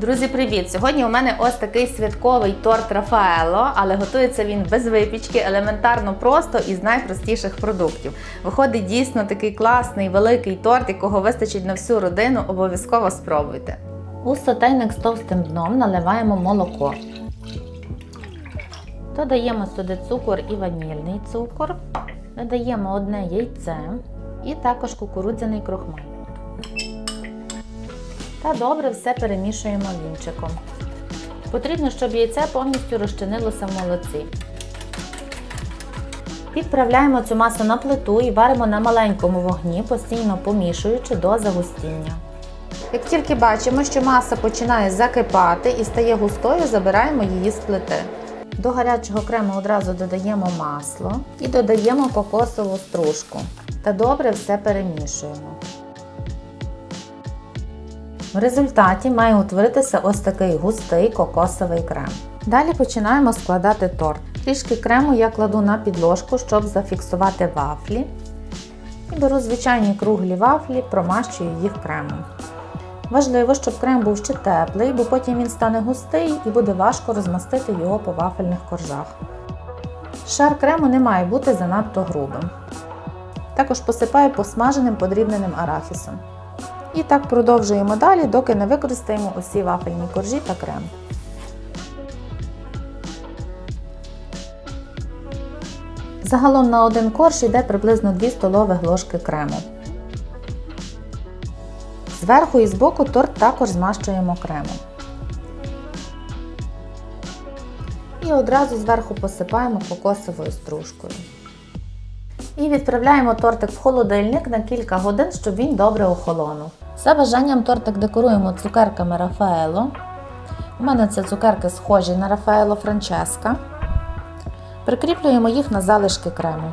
Друзі, привіт! Сьогодні у мене ось такий святковий торт Рафаело, але готується він без випічки, елементарно просто і з найпростіших продуктів. Виходить дійсно такий класний великий торт, якого вистачить на всю родину. Обов'язково спробуйте. У сотейник з товстим дном наливаємо молоко. Додаємо сюди цукор і ванільний цукор. Додаємо одне яйце і також кукурудзяний крохмаль. Та добре все перемішуємо вінчиком. Потрібно, щоб яйце повністю розчинилося в молоці. Підправляємо цю масу на плиту і варимо на маленькому вогні, постійно помішуючи до загустіння. Як тільки бачимо, що маса починає закипати і стає густою, забираємо її з плити. До гарячого крему одразу додаємо масло і додаємо кокосову стружку. Та добре все перемішуємо. В результаті має утворитися ось такий густий кокосовий крем. Далі починаємо складати торт. Трішки крему я кладу на підложку, щоб зафіксувати вафлі. І беру звичайні круглі вафлі, промащую їх кремом. Важливо, щоб крем був ще теплий, бо потім він стане густий і буде важко розмастити його по вафельних коржах. Шар крему не має бути занадто грубим. Також посипаю посмаженим подрібненим арахісом. І так продовжуємо далі, доки не використаємо усі вафельні коржі та крем. Загалом на один корж йде приблизно 2 столових ложки крему. Зверху і збоку торт також змащуємо кремом. І одразу зверху посипаємо кокосовою стружкою. І відправляємо тортик в холодильник на кілька годин, щоб він добре охолонув. За бажанням тортик декоруємо цукерками Рафаело. У мене це цукерки схожі на Рафаело Франческа. Прикріплюємо їх на залишки крему.